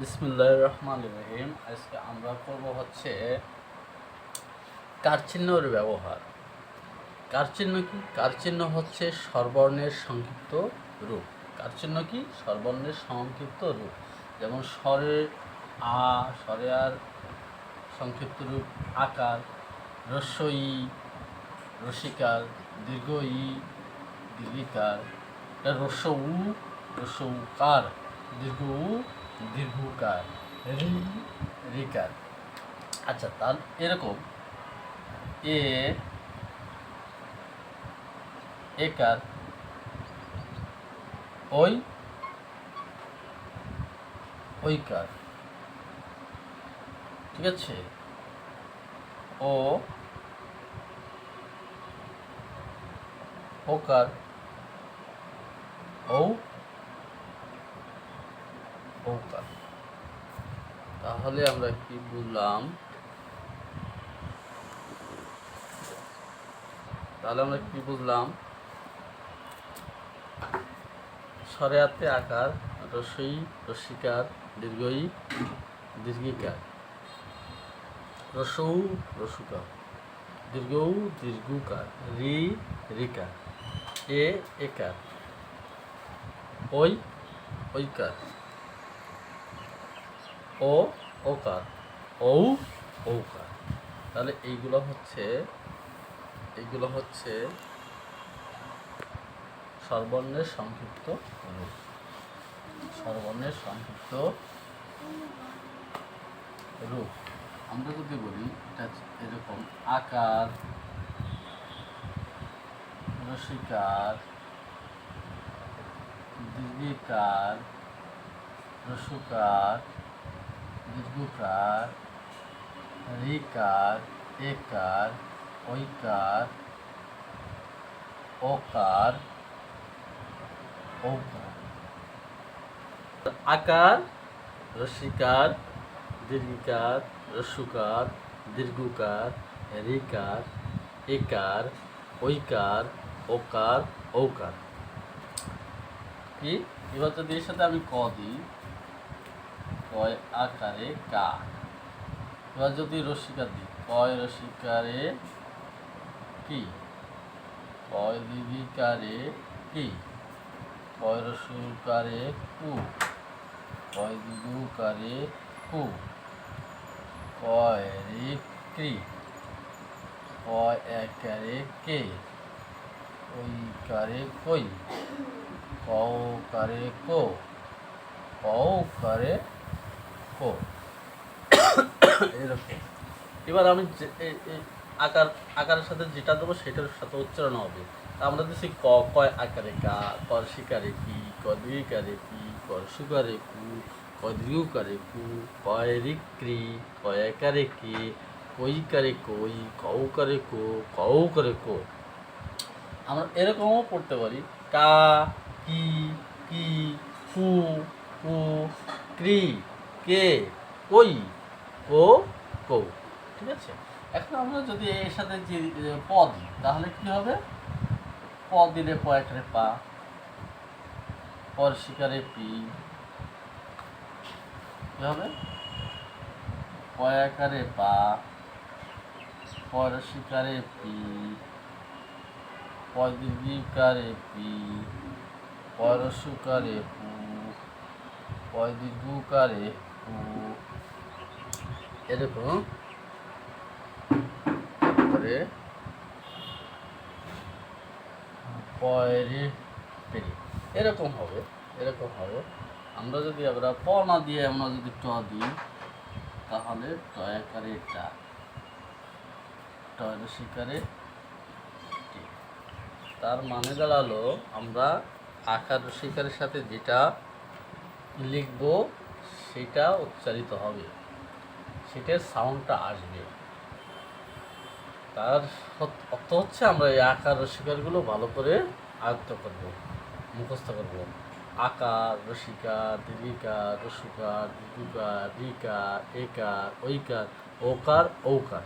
বিসমুল্লাহ রহমান রহিম আজকে আমরা করব হচ্ছে কার চিহ্নর ব্যবহার। কার চিহ্ন কি? কার চিহ্ন হচ্ছে স্বরবর্ণের সংক্ষিপ্ত রূপ। কার চিহ্ন কি? স্বরবর্ণের সংক্ষিপ্ত রূপ। যেমন স্বরের আ, স্বরে আর সংক্ষিপ্ত রূপ আকার রস্বই রসিকার দীর্ঘ ই দীর্ঘিকার রস্য উ, রস্য উকার দীর্ঘ উ দীর্ঘকার রিকার আচ্ছা তার এরকম। এ একার ওই ওইকার। ঠিক আছে? ও ওকার ও ওকার তাহলে আমরা কি বুঝলাম? তাহলে আমরা কি বুঝলাম? সরেয়াতে আকার রসই রসিকার দীর্ঘই, দীর্ঘিকার। রসৌ, রসুকার। দীর্ঘৌ, দীর্ঘকার। রি, রিকার। এ, একার। ওই ওইকার ও ওকার ঔ ঔকার তাহলে এইগুলো হচ্ছে এইগুলো হচ্ছে সর্বর্ণের সংক্ষিপ্ত রূপ স্বরবর্ণের সংক্ষিপ্ত রূপ। আমরা যদি বলি, এটা এরকম আকার, রসিকার, দীর্ঘিকার, রসুকার দীর্ঘকার রিকার একার, ঐকার ওকার ওকার আকার রসিকার দীর্ঘিকার, রসুকার, দীর্ঘকার রিকার একার, ঐকার ওকার ঔকার। কি? এবার যদি এর সাথে আমি ক দিই কয় আকারে কা এবার যদি রসিকার দিই কয় রসিকারে কি? কয় দিদিকারে কি? কয় রসুকারে কু? কয় দিদুকারে কু? কয় রে ক্রি কয় একারে কে? ওই কারে কই? কও কারে কো? কও কারে কো এরকম। এবার আমি আকার, আকারের সাথে যেটা দেবো সেটার সাথে উচ্চারণ হবে। আমরা দিচ্ছি ক কয় আকারে কা কর শিকারে কি ক দীর্ঘারে কি কর সুকারে কু ক দীর্ঘকারে কু কয় রিক্রি কয় একারে কি কই কারে কই কও করে কো কও করে কো। আমরা এরকমও পড়তে পারি। কা, কি কি কু কু ক্রি। কে? কই? কো? কো। ঠিক আছে? এখন আমরা যদি এর সাথে যে প দিই, তাহলে কি হবে? প দিলে প এখানে পা পর শিকারে পি। কি হবে? প একারে পা পর শিকারে পি পদীর্ঘিকারে পি পরশুকারে পু পদীর্ঘকারে এরকম। তারপরে পয়রে পেরে। এরকম হবে এরকম হবে। আমরা যদি আমরা প না দিয়ে আমরা যদি ট দিই, তাহলে টয়াকারে টা। টয়ের শিকারে টি। তার মানে দাঁড়াল, আমরা আকার শিকারের সাথে যেটা লিখব সেটা উচ্চারিত হবে। সেটার সাউন্ডটা আসবে। তার অর্থ হচ্ছে আমরা এই আকার রসিকারগুলো ভালো করে আয়ত্ত করব, মুখস্থ করব। আকার রসিকা দীর্ঘিকার রসুকা দীর্ঘকার রিকার একার ঐকার, ওকার, ঔকার।